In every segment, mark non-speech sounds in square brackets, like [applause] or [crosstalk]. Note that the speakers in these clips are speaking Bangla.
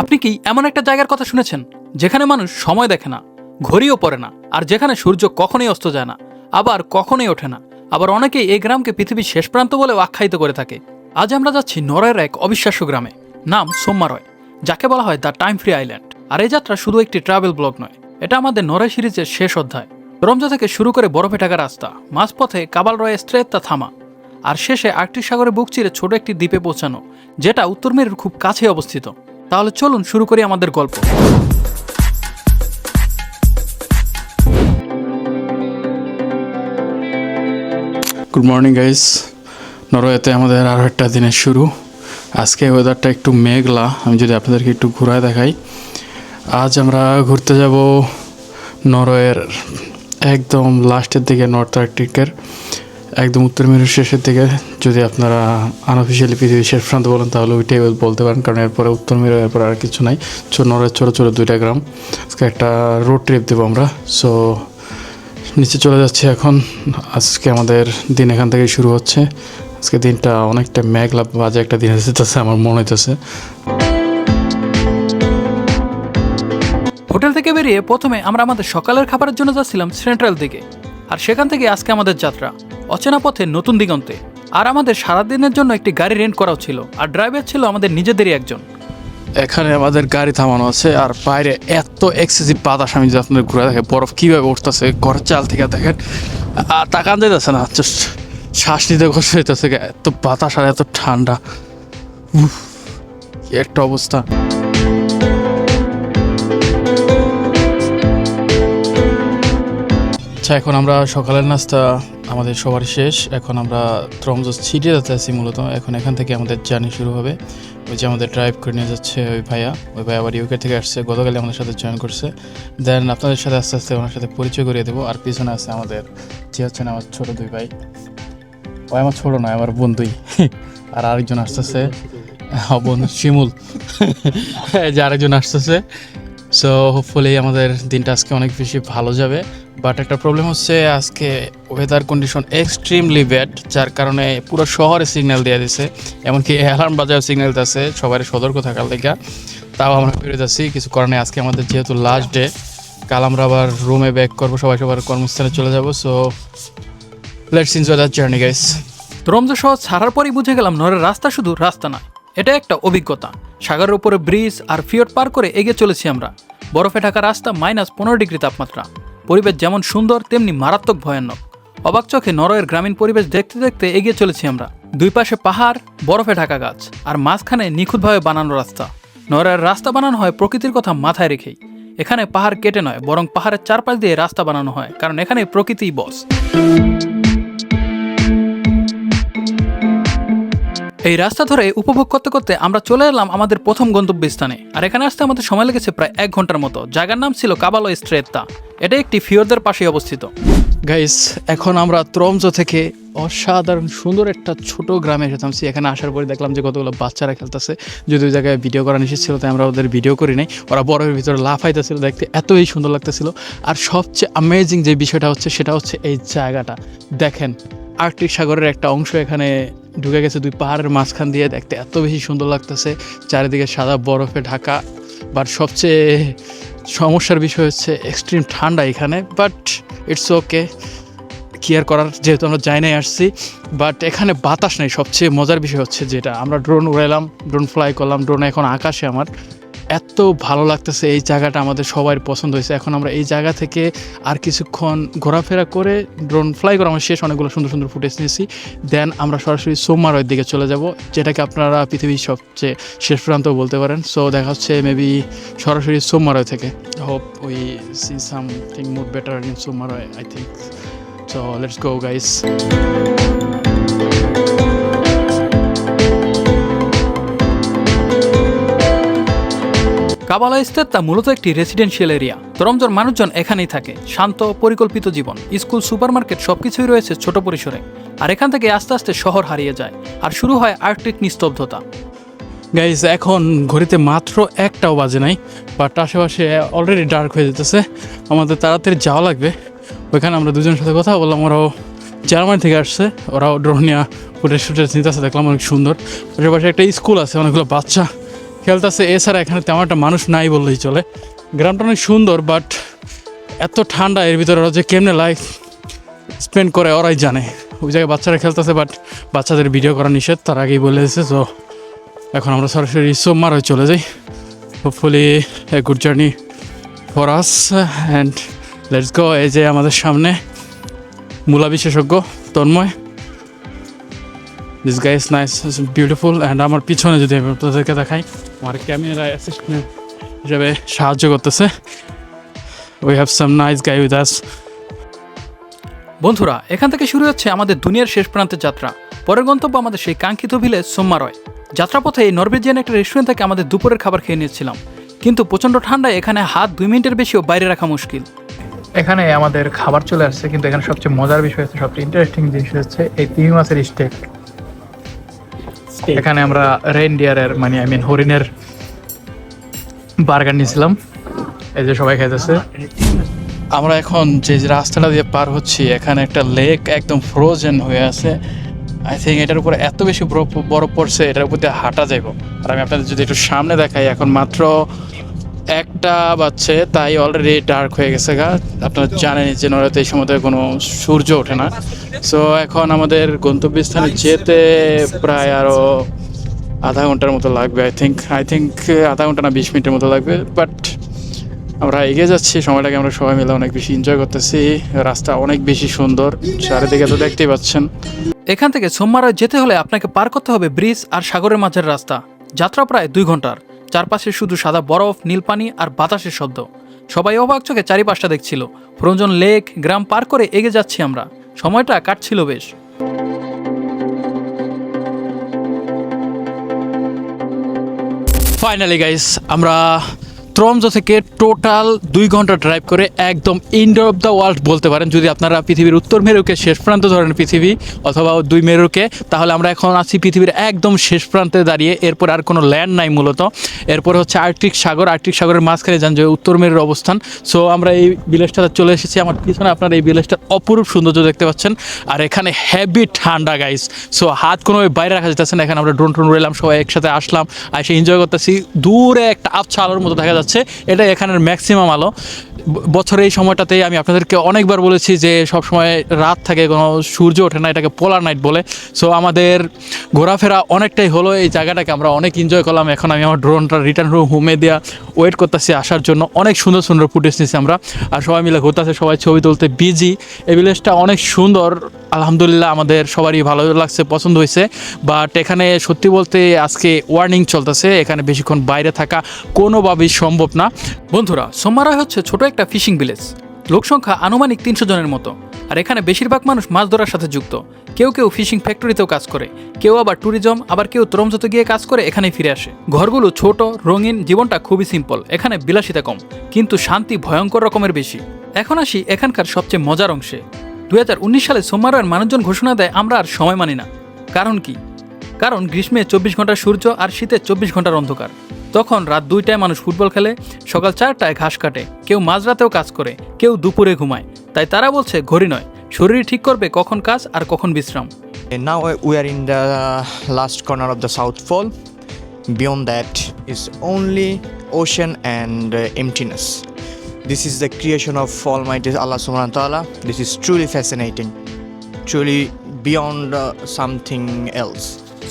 আপনি কি এমন একটা জায়গার কথা শুনেছেন? যেখানে মানুষ সময় দেখে না, ঘড়িও পড়ে না, আর যেখানে সূর্য কখনোই অস্ত যায় না, আবার কখনোই ওঠে না। আবার অনেকেই এই গ্রামকে পৃথিবীর শেষ প্রান্ত বলে আখ্যায়িত করে থাকে। আজ আমরা যাচ্ছি নরওয়ের এক অবিশ্বাস্য গ্রামে, নাম সোম্মারয়, যাকে বলা হয় দ্য টাইম ফ্রি আইল্যান্ড। আর এই যাত্রা শুধু একটি ট্রাভেল ব্লগ নয়, এটা আমাদের নরওয়ে সিরিজের শেষ অধ্যায়। রমজা থেকে শুরু করে বরফে ঢাকা রাস্তা, মাঝপথে কাবাল রয়ে স্ট্রেত্তা থামা, আর শেষে আর্কটিক সাগরে বুক চিরে ছোট একটি দ্বীপে পৌঁছানো, যেটা উত্তর মেরুর খুব কাছে অবস্থিত। তাহলে চলুন শুরু করি আমাদের গল্প। গুড মর্নিং গাইস নরওয়েতে আমাদের আরও একটা দিনের শুরু। আজকে ওয়েদারটা একটু মেঘলা। আমি যদি আপনাদেরকে একটু ঘোরায় দেখাই। আজ আমরা ঘুরতে যাব নরওয়ের একদম লাস্টের দিকে নর্থ আর্কটিকের একদম উত্তর মেরুর শেষের দিকে যদি আপনারা আনঅফিসিয়ালি পৃথিবীর শেষ প্রান্ত বলেন, তাহলে ওইটাই বলতে পারেন, কারণ এরপরে উত্তর মেরু এরপরে আর কিছু নাই। ছো নরওয়ের ছোটো ছোটো দুইটা গ্রাম। আজকে একটা রোড ট্রিপ দেবো আমরা। সো নিচে চলে যাচ্ছে এখন। আজকে আমাদের দিন এখান থেকেই শুরু হচ্ছে। আজকে দিনটা অনেকটা মেঘলা, বাজে একটা দিন যেতেছে আমার মনে হইতেছে। হোটেল থেকে বেরিয়ে প্রথমে আমরা আমাদের সকালের খাবারের জন্য যাচ্ছিলাম সেন্ট্রাল দিকে। আর সেখান থেকে আজকে আমাদের যাত্রা। অচেনা পথে নতুন দিগন্তে। আর আমাদের সারাদিনের জন্য একটি গাড়ি রেন্ট করাও ছিল, আর ড্রাইভার ছিল আমাদের নিজেদেরই একজন। এখানে আমাদের গাড়ি থামানো আছে, আর বাইরে এত এক্সেসিভ বাতাস, আমি যদি আপনাদের ঘুরে দেখে, বরফ কীভাবে উঠতেছে ঘরের চাল থেকে দেখেন। আর তাকান যাইতেছে না জাস্ট শ্বাস নিতে কষ্ট হইতেছে এত বাতাস আর এত ঠান্ডা। একটা অবস্থা। আচ্ছা এখন আমরা সকালের নাস্তা আমাদের সবার শেষ। এখন আমরা ত্রমজস ছিটে যেতে আছি মূলত। এখন এখান থেকে আমাদের জার্নি শুরু হবে। ওই যে আমাদের ড্রাইভ করে নিয়ে যাচ্ছে ওই ভাইয়া। ওই ভাইয়া আবার ইউকে থেকে আসছে। গতকালে আমাদের সাথে জয়েন করছে। দেন আপনাদের সাথে আস্তে আস্তে ওনার সাথে পরিচয় করিয়ে দেবো। আর পিছনে আছে আমাদের, যে হচ্ছেন আমার ছোটো দুই ভাই। ও আমার ছোটো নয়, আমার বন্ধুই [laughs] আর আরেকজন আসতেছে। [laughs] বন্ধু শিমুল। [laughs] যে আরেকজন আসতেছে। সো হোপফুলি আমাদের দিনটা আজকে অনেক বেশি ভালো যাবে। বাট একটা প্রবলেম হচ্ছে আজকে ওয়েদার কন্ডিশন এক্সট্রিমলি ব্যাড যার কারণে পুরো শহরে সিগন্যাল দিয়ে দিছে। এমনকি অ্যালার্ম বাজার সিগন্যাল আছে সবাই সতর্ক থাকার লেগা। তাও আমরা ফিরে যাচ্ছি, কিছু কারণে আজকে আমাদের যেহেতু লাস্ট ডে কাল আমরা আবার রুমে ব্যাক করব, সবাই সবার কর্মস্থানে চলে যাব। So let's enjoy that journey guys রমজা শহর ছাড়ার পরই বুঝে গেলাম নরের রাস্তা শুধু রাস্তা না এটা একটা অভিজ্ঞতা। সাগরের উপরে ব্রিজ আর ফিয়ট পার করে এগিয়ে চলেছি আমরা। বরফে ঢাকা রাস্তা মাইনাস পনেরো ডিগ্রি তাপমাত্রা। পরিবেশ যেমন সুন্দর, তেমনি মারাত্মক ভয়ানক। অবাক চোখে নরওয়ের গ্রামীণ পরিবেশ দেখতে দেখতে এগিয়ে চলেছি আমরা। দুই পাশে পাহাড়, বরফে ঢাকা গাছ, আর মাঝখানে নিখুঁতভাবে বানানো রাস্তা। নরওয়ের রাস্তা বানানো হয় প্রকৃতির কথা মাথায় রেখেই। এখানে পাহাড় কেটে নয়, বরং পাহাড়ের চারপাশ দিয়ে রাস্তা বানানো হয়, কারণ এখানে প্রকৃতিই বস এই রাস্তা ধরে উপভোগ করতে করতে আমরা চলে এলাম আমাদের প্রথম গন্তব্যস্থানে। আর এখানে আসতে আমাদের সময় লেগেছে প্রায় এক ঘণ্টার মতো। জায়গার নাম ছিল কাবালো স্ট্রেত্তা। এটা একটি ফিওরদের পাশে অবস্থিত। গাইস এখন আমরা ত্রমজ থেকে অসাধারণ সুন্দর একটা ছোট গ্রামে এসেছিলাম এখানে আসার পরে দেখলাম যে কতগুলো বাচ্চারা খেলতেছে। যদি ওই জায়গায় ভিডিও করা নিষেধ ছিল, তাই আমরা ওদের ভিডিও করি নাই। ওরা বরফের ভিতরে লাফাইতেছিল, দেখতে এতই সুন্দর লাগতেছিল। আর সবচেয়ে অ্যামেজিং যে বিষয়টা হচ্ছে, সেটা হচ্ছে এই জায়গাটা। দেখেন আর্কটিক সাগরের একটা অংশ এখানে ঢুকে গেছে দুই পাহাড়ের মাঝখান দিয়ে। দেখতে এত বেশি সুন্দর লাগতেছে। চারিদিকে সাদা বরফে ঢাকা। বাট সবচেয়ে সমস্যার বিষয় হচ্ছে এক্সট্রিম ঠান্ডা এখানে বাট ইটস ওকে কেয়ার করার, যেহেতু আমরা চাইনায় আসছি। বাট এখানে বাতাস নেই। সবচেয়ে মজার বিষয় হচ্ছে যেটা, আমরা ড্রোন উড়াইলাম ড্রোন ফ্লাই করলাম ড্রোন এখন আকাশে আমার। এত ভালো লাগতেছে এই জায়গাটা আমাদের সবার পছন্দ হয়েছে। এখন আমরা এই জায়গা থেকে আর কিছুক্ষণ ঘোরাফেরা করে ড্রোন ফ্লাই করে আমরা শেষ অনেকগুলো সুন্দর সুন্দর ফুটেজ নিয়েছি। দেন আমরা সরাসরি সোমবারের দিকে চলে যাব, যেটাকে আপনারা পৃথিবীর সবচেয়ে শেষ প্রান্ত বলতে পারেন। সো দেখা হচ্ছে মেবি সরাসরি সোমবারয় থেকে। Hope we see something more better in সোমবারয় I think so let's go guys কাবালা ইস্তেত্তা মূলত একটি রেসিডেন্সিয়াল এরিয়া তরমজর মানুষজন এখানেই থাকে। শান্ত, পরিকল্পিত জীবন। স্কুল, সুপারমার্কেট সবকিছুই রয়েছে ছোট পরিসরে। আর এখান থেকে আস্তে আস্তে শহর হারিয়ে যায়। আর শুরু হয় আর্কটিক নিস্তব্ধতা। গাইজ এখন ঘড়িতে মাত্র একটাও বাজে নাই বাট আশেপাশে অলরেডি ডার্ক হয়ে যেতেছে। আমাদের তাড়াতাড়ি যাওয়া লাগবে। ওইখানে আমরা দুজনের সাথে কথা বললাম, ওরাও জার্মানি থেকে আসছে, ওরাও ড্রোন নিয়ে ফুটেজ ফুটেজ নিতেছে, দেখলাম অনেক সুন্দর। আশেপাশে একটা স্কুল আছে, অনেকগুলো বাচ্চা। খেলতেছে, এছাড়া এখানে তেমন একটা মানুষ নাই বললেই চলে। গ্রামটা অনেক সুন্দর বাট এত ঠান্ডা, এর ভিতরে ওরা যে কেমনে লাইফ স্পেন্ড করে ওরাই জানে। ওই জায়গায় বাচ্চারা খেলতেছে বাট বাচ্চাদের ভিডিও করা নিষেধ, তার আগেই বলে দিয়েছে তো এখন আমরা সরাসরি সোমবার হয়ে চলে যাই। Hopefully a good journey for us and let's go এই যে আমাদের সামনে মূলা বিশেষজ্ঞ Tanmoy. This guy is nice beautiful and আমার পিছনে যদি আমি আপনাদেরকে দেখাই আমার ক্যামেরা অ্যাসিস্ট্যান্ট হিসেবে সাহায্য করতেছে। We have some nice guy with us বন্ধুরা এখান থেকে শুরু হচ্ছে আমাদের দুনিয়ার শেষ প্রান্তের যাত্রা। পরের গন্তব্য আমাদের সেই কাঙ্ক্ষিত ভিলেজ সোম্মারয়। যাত্রাপথে এই নরওয়েজিয়ান একটা রেস্টুরেন্ট থেকে আমাদের দুপুরের খাবার খেয়ে নিয়েছিলাম। কিন্তু প্রচণ্ড ঠান্ডায় এখানে হাত দুই মিনিটের বেশিও বাইরে রাখা মুশকিল। এখানে আমাদের খাবার চলে আসছে কিন্তু এখানে সবচেয়ে মজার বিষয় হচ্ছে সবচেয়ে ইন্টারেস্টিং জিনিস হচ্ছে এই তিমি মাছের স্টেক এখানে আমরা রেনডিয়ারের মানে আই মিন হরিণের বার্গার নিয়েছিলাম। এই যে সবাই খাইতেছে। আমরা এখন যে রাস্তাটা দিয়ে পার হচ্ছি এখানে একটা লেক একদম ফ্রোজেন হয়ে আছে। আই থিঙ্ক এটার উপরে এত বেশি বরফ বরফ পড়ছে এটার উপর দিয়ে হাঁটা যাইব। আর আমি আপনাদের যদি একটু সামনে দেখাই এখন মাত্র একটা বাজছে, তাই অলরেডি ডার্ক হয়ে গেছে গা। আপনারা জানেন যে নড়াতে এই সময়তে কোনো সূর্য ওঠে না। সো এখন আমাদের গন্তব্যস্থানে যেতে প্রায় আরও আধা ঘণ্টার মতো লাগবে আই থিঙ্ক আই থিঙ্ক আধা ঘণ্টা না, বিশ মিনিটের মতো লাগবে। বাট আমরা এগিয়ে যাচ্ছি, সময়টাকে আমরা সবাই মিলে অনেক বেশি এনজয় করতেছি। রাস্তা অনেক বেশি সুন্দর, চারিদিকে তো দেখতেই পাচ্ছেন। এখান থেকে সোমবারয় যেতে হলে আপনাকে পার করতে হবে ব্রিজ আর সাগরের মাঝের রাস্তা। যাত্রা প্রায় দুই ঘণ্টার। চারপাশে শুধু সাদা বরফ, নীলপানি আর বাতাসের শব্দ। সবাই অবাক চোখে চারিপাশটা দেখছিল। ফ্রোজন লেক, গ্রাম পার করে এগে যাচ্ছি আমরা। সময়টা কাটছিল বেশ। ফাইনালি গাইস আমরা ত্রমজো থেকে টোটাল দুই ঘণ্টা ড্রাইভ করে একদম ইন্ডোর অফ দ্য ওয়ার্ল্ড বলতে পারেন। যদি আপনারা পৃথিবীর উত্তর মেরুকে, শেষ প্রান্ত ধরেন পৃথিবী, অথবা দুই মেরুকে, তাহলে আমরা এখন আছি পৃথিবীর একদম শেষ প্রান্তে দাঁড়িয়ে। এরপর আর কোনো ল্যান্ড নাই মূলত। এরপর হচ্ছে আর্কটিক সাগর। আর্কটিক সাগরের মাঝখানে যান যে উত্তর মেরুর অবস্থান। সো আমরা এই ভিলেজটাতে চলে এসেছি। আমার পিছনে আপনারা এই ভিলেজটার অপরূপ সৌন্দর্য দেখতে পাচ্ছেন। আর এখানে হেভি ঠান্ডা গাইস সো হাত কোনো বাইরে রাখা যেতেছে না। এখানে আমরা ড্রোন ট্রোন উড়েলাম সবাই একসাথে আসলাম। আর এসে এনজয় করতেছি। দূরে একটা আবছা আলোর মতো দেখা যাচ্ছে। এটা এখানের ম্যাক্সিমাম আলো। ব- বছরের এই সময়টাতে আমি আপনাদেরকে অনেকবার বলেছি যে সব সময় রাত থাকে, কোনো সূর্য ওঠে না, এটাকে পোলার নাইট বলে। সো আমাদের ঘোরাফেরা অনেকটাই হলো এই জায়গাটাকে আমরা অনেক এনজয় করলাম। এখন আমি আমার ড্রোনটা রিটার্ন রুম হোমে দেওয়া ওয়েট করতেছি আসার জন্য। অনেক সুন্দর সুন্দর ফুটেজ নিচ্ছি আমরা। আর সবাই মিলে ঘুরতেছে, সবাই ছবি তুলতে বিজি এই ভিলেজটা অনেক সুন্দর। আলহামদুলিল্লাহ আমাদের সবারই ভালো লাগছে, পছন্দ হয়েছে। বাট এখানে সত্যি বলতে আজকে ওয়ার্নিং চলতেছে, এখানে বেশিক্ষণ বাইরে থাকা কোনোভাবেই সম্ভব না। বন্ধুরা সোমবারয় হচ্ছে ছোট একটা ফিশিং ভিলেজ। লোকসংখ্যা আনুমানিক তিনশো জনের মতো। আর এখানে বেশিরভাগ মানুষ মাছ ধরার সাথে যুক্ত। কেউ কেউ ফিশিং ফ্যাক্টরিতেও কাজ করে। কেউ আবার ট্যুরিজম, আবার কেউ ত্রমজতে গিয়ে কাজ করে, এখানেই ফিরে আসে। ঘরগুলো ছোট, রঙিন, জীবনটা খুবই সিম্পল এখানে বিলাসিতা কম, কিন্তু শান্তি ভয়ঙ্কর রকমের বেশি। এখন আসি এখানকার সবচেয়ে মজার অংশে। দুই হাজার উনিশ সালে সোমবারের মানুষজন ঘোষণা দেয়, আমরা আর সময় মানি না। কারণ কি? কারণ গ্রীষ্মে চব্বিশ ঘণ্টার সূর্য আর শীতে চব্বিশ ঘণ্টার অন্ধকার। তখন রাত দুইটায় মানুষ ফুটবল খেলে সকাল চারটায় ঘাস কাটে কেউ মাঝরাতেও কাজ করে কেউ দুপুরে ঘুমায়। তাই তারা বলছে ঘড়ি নয় শরীর ঠিক করবে কখন কাজ আর কখন বিশ্রাম। Now we are in the last corner of the south fall beyond that is only ocean and emptiness this is the creation of fall my this আল্লাহ সুমান তালা this is truly fascinating truly beyond something else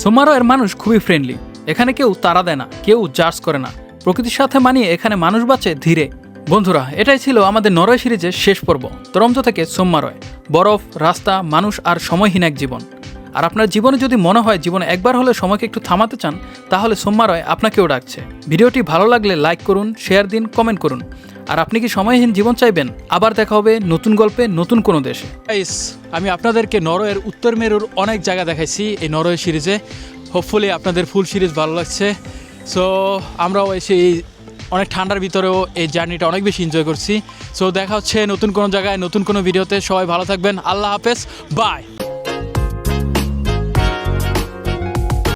সোমারো এর মানুষ খুবই ফ্রেন্ডলি এখানে কেউ তাড়া দেয় না, কেউ জার্জ করে না। প্রকৃতির সাথে মানিয়ে এখানে মানুষ বাঁচে ধীরে। বন্ধুরা, এটাই ছিল আমাদের নরয় সিরিজের শেষ পর্ব। তরমজ থেকে সোম্মারয় বরফ, রাস্তা, মানুষ আর সময়হীন এক জীবন। আর আপনার জীবনে যদি মনে হয় জীবনে একবার হলে সময়কে একটু থামাতে চান, তাহলে সোম্মারয় আপনাকেও ডাকছে। ভিডিওটি ভালো লাগলে লাইক করুন শেয়ার দিন কমেন্ট করুন। আর আপনি কি সময়হীন জীবন চাইবেন? আবার দেখা হবে নতুন গল্পে, নতুন কোনো দেশে। আমি আপনাদেরকে নরওয়ের উত্তর মেরুর অনেক জায়গা দেখাইছি এই নরওয়ে সিরিজে। হোপফুলি আপনাদের ফুল সিরিজ ভালো লাগছে। সো আমরাও এসে এই অনেক ঠান্ডার ভিতরেও এই জার্নিটা অনেক বেশি এনজয় করছি। সো দেখা হচ্ছে নতুন কোনো জায়গায়, নতুন কোনো ভিডিওতে সবাই ভালো থাকবেন। আল্লাহ হাফেজ। বাই